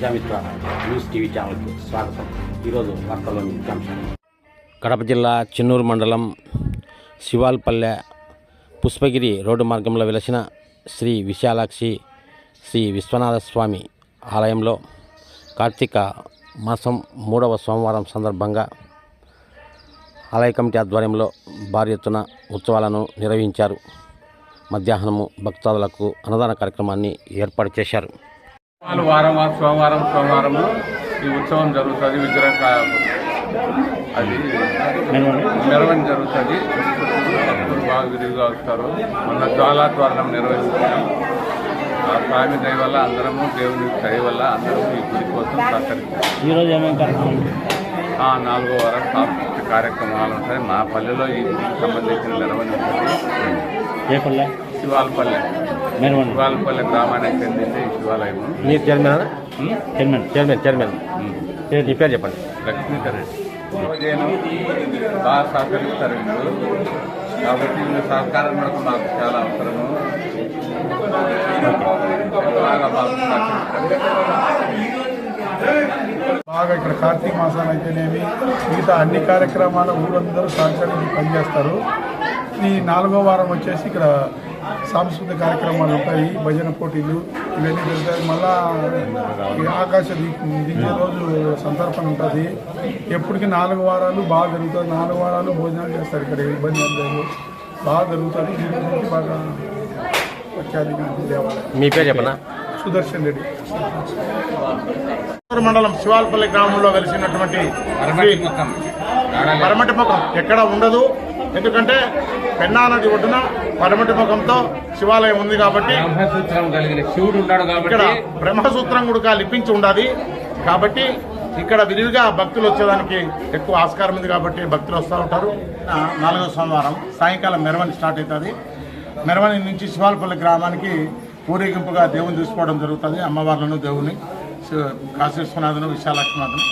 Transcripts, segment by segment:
Prajamitra news TV ఛానల్కి స్వాగతం. ఈరోజు వార్తల్లోని ముఖ్యాంశాలు కడప జిల్లా చెన్నూరు మండలం శివాల్పల్లె పుష్పగిరి రోడ్డు మార్గంలో వెలసిన శ్రీ విశాలాక్షి శ్రీ విశ్వనాథ స్వామి ఆలయంలో కార్తీక మాసం మూడవ సోమవారం సందర్భంగా ఆలయ కమిటీ ఆధ్వర్యంలో భారీ ఎత్తున ఉత్సవాలను నిర్వహించారు. మధ్యాహ్నము భక్తాదులకు అన్నదాన కార్యక్రమాన్ని ఏర్పాటు చేశారు. వారం వారం సోమవారం సోమవారం ఈ ఉత్సవం జరుగుతుంది విగ్రహ అది మెరవని జరుగుతుంది. బాగా విరివిగా వస్తారు. మొన్న జ్వాలా ద్వారం నిర్వహించాం. ఆ స్వామి దయ వల్ల అందరము దేవుని దయ వల్ల అందరము ఈ గుడి కోసం ఆ నాలుగో వారం సాంస్కృతిక కార్యక్రమాలు ఉంటాయి. మా పల్లెలో ఈ గుడికి సంబంధించిన ఉంటుంది. పల్లె? శివాలపల్లె. శివాలపల్లె గ్రామానికి చెందింది ఈ శివాలయము మీరు చైర్మన్? చైర్మన్. Chairman chairman. మీ. పేరు చెప్పండి. లక్ష్మీకర్ నేను బాగా సహకరిస్తారు వీళ్ళు. కాబట్టి వీళ్ళ సహకారం కూడా మాకు చాలా అవసరము. బాగా ఇక్కడ కార్తీక అయితేనేమి మిగతా అన్ని కార్యక్రమాలు ఊరందరూ సహకరించి పనిచేస్తారు. ఈ నాలుగో వారం వచ్చేసి ఇక్కడ సాంస్కృతిక కార్యక్రమాలు ఉంటాయి భజన పోటీలు ఇవన్నీ జరుగుతాయి. మళ్ళా ఈ ఆకాశ దిగే రోజు సంతర్పణ ఉంటుంది. ఎప్పటికీ నాలుగు వారాలు బాగా జరుగుతుంది నాలుగు వారాలు భోజనాలు చేస్తారు ఇక్కడ ఇబ్బంది లేదు. బాగా జరుగుతుంది దీని గురించి బాగా దేవాలయం. మీ పేరు చెప్పనా? సుదర్శన్ రెడ్డి. మండలం శివాలపల్లి గ్రామంలో వెలిసినటువంటి శ్రీ పరమటి ముఖం. ఎక్కడ ఉండదు. ఎందుకంటే పెన్నా నది ఒడ్డున పరమటి ముఖంతో శివాలయం ఉంది కాబట్టి శివుడు ఉన్నాడు ఇక్కడ బ్రహ్మసూత్రం కూడా లిపించి ఉండాలి. కాబట్టి ఇక్కడ విరివిగా భక్తులు వచ్చేదానికి ఎక్కువ ఆస్కారం ఉంది కాబట్టి భక్తులు వస్తూ ఉంటారు. నాలుగో సోమవారం సాయంకాలం మెరవని స్టార్ట్ అవుతుంది. మెరవని నుంచి శివాలపల్లి గ్రామానికి ఊరేగింపుగా దేవుని తీసుకోవడం జరుగుతుంది. అమ్మవార్లను దేవుని శివ- కాశీ విశ్వనాథును విశాలక్ష్మనాథును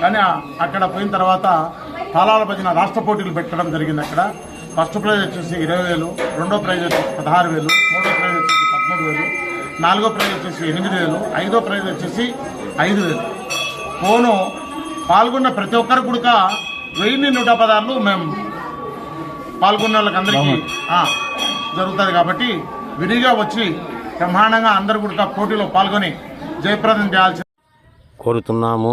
కానీ అక్కడ పోయిన తర్వాత తాళాల భజన రాష్ట్ర పోటీలు పెట్టడం జరిగింది అక్కడ. ఫస్ట్ ప్రైజ్ వచ్చేసి ఇరవై వేలు రెండో ప్రైజ్ వచ్చేసి పదహారు వేలు మూడో ప్రైజ్ వచ్చేసి పదమూడు వేలు నాలుగో ప్రైజ్ వచ్చేసి ఎనిమిది వేలు ఐదో ప్రైజ్ వచ్చేసి ఐదు వేలు. పోను పాల్గొన్న ప్రతి ఒక్కరు కూడా వెయ్యి నూట పదార్లు మేము పాల్గొన్న వాళ్ళకి అందరికీ ఆ, జరుగుతుంది కాబట్టి విడిగా వచ్చి బ్రహ్మాండంగా అందరు కూడా పోటీలో పాల్గొని జయప్రదం చేయాల్సి కోరుతున్నాము.